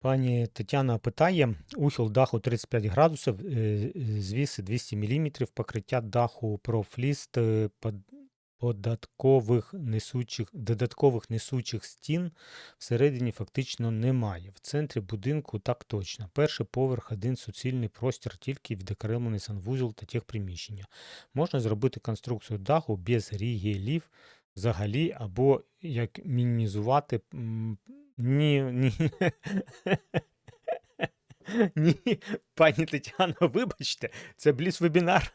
Пані Тетяна питає: ухил даху 35 градусів, звіси 200 мм, покриття даху профліст е, податкових несучих, додаткових несучих стін всередині фактично немає. В центрі будинку так точно. Перший поверх, один суцільний простір, тільки відокремлений санвузол та техприміщення. Можна зробити конструкцію даху без рігелів взагалі, або як мінімізувати. Ні, ні. Ні, пані Тетяно, вибачте, це бліц-вебінар.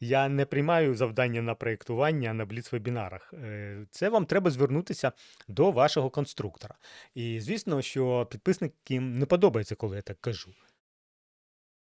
Я не приймаю завдання на проєктування на бліц-вебінарах. Е, Це вам треба звернутися до вашого конструктора. І звісно, що підписникам не подобається, коли я так кажу.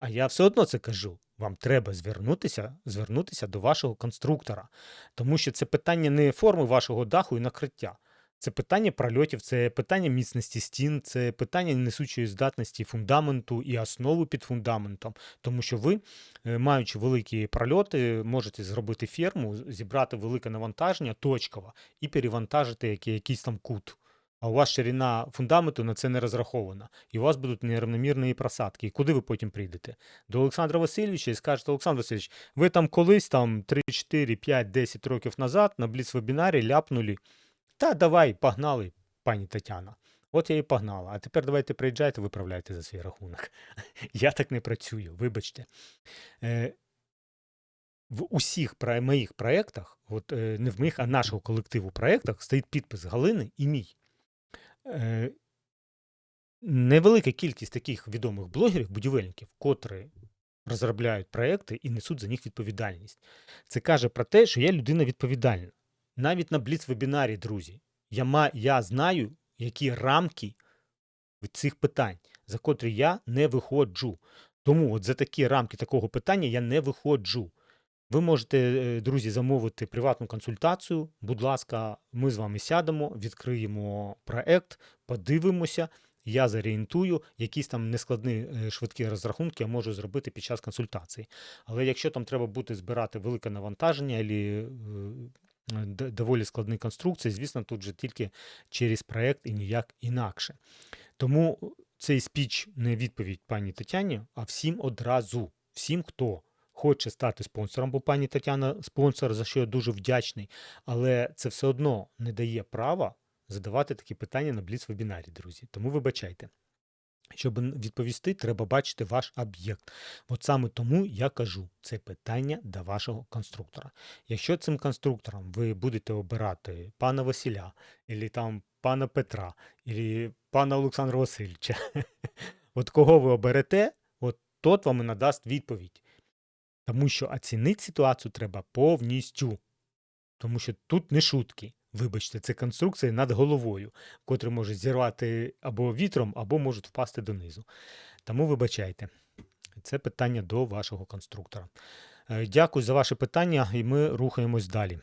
А я все одно це кажу. Вам треба звернутися, звернутися до вашого конструктора, тому що це питання не форми вашого даху і накриття. Це питання прольотів, це питання міцності стін, це питання несучої здатності фундаменту і основи під фундаментом. Тому що ви, е, маючи великі прольоти, можете зробити ферму, зібрати велике навантаження точково і перевантажити якийсь там кут. А у вас ширина фундаменту на це не розрахована. І у вас будуть нерівномірні просадки. І куди ви потім прийдете? До Олександра Васильовича і скажете, Олександр Васильович, ви там колись, там 3, 4, 5, 10 років назад на бліц-вебінарі ляпнули. Та давай, погнали, пані Тетяна. От я і погнала. А тепер давайте приїжджайте, виправляйте за свій рахунок. Я так не працюю, вибачте. Е, в усіх моїх проєктах, от е, не в моїх, а нашого колективу проєктах, стоїть підпис Галини і мій. Е, невелика кількість таких відомих блогерів, будівельників, котрі розробляють проєкти і несуть за них відповідальність. Це каже про те, що я людина відповідальна. Навіть на бліц-вебінарі, друзі, я, ма, я знаю, які рамки від цих питань, за котрі я не виходжу. Тому от за такі рамки такого питання я не виходжу. Ви можете, е, друзі, замовити приватну консультацію. Будь ласка, ми з вами сядемо, відкриємо проект, подивимося. Я зорієнтую, якісь там нескладні е, швидкі розрахунки я можу зробити під час консультації. Але якщо там треба буде збирати велике навантаження або е, доволі складні конструкції, звісно, тут же тільки через проект і ніяк інакше. Тому цей спіч не відповідь пані Тетяні, а всім одразу, всім, хто хоче стати спонсором, бо пані Тетяна спонсор, за що я дуже вдячний, але це все одно не дає права задавати такі питання на бліц-вебінарі, друзі. Тому вибачайте. Щоб відповісти, треба бачити ваш об'єкт. От саме тому я кажу, це питання до вашого конструктора. Якщо цим конструктором ви будете обирати пана Василя, або там пана Петра, або пана Олександра Васильовича, от кого ви оберете, от тот вам і надасть відповідь. Тому що оцінити ситуацію треба повністю. Тому що тут не шутки. Вибачте, це конструкція над головою, котрі може зірвати або вітром, або можуть впасти донизу. Тому вибачайте, це питання до вашого конструктора. Е, Дякую за ваше питання, і ми рухаємось далі.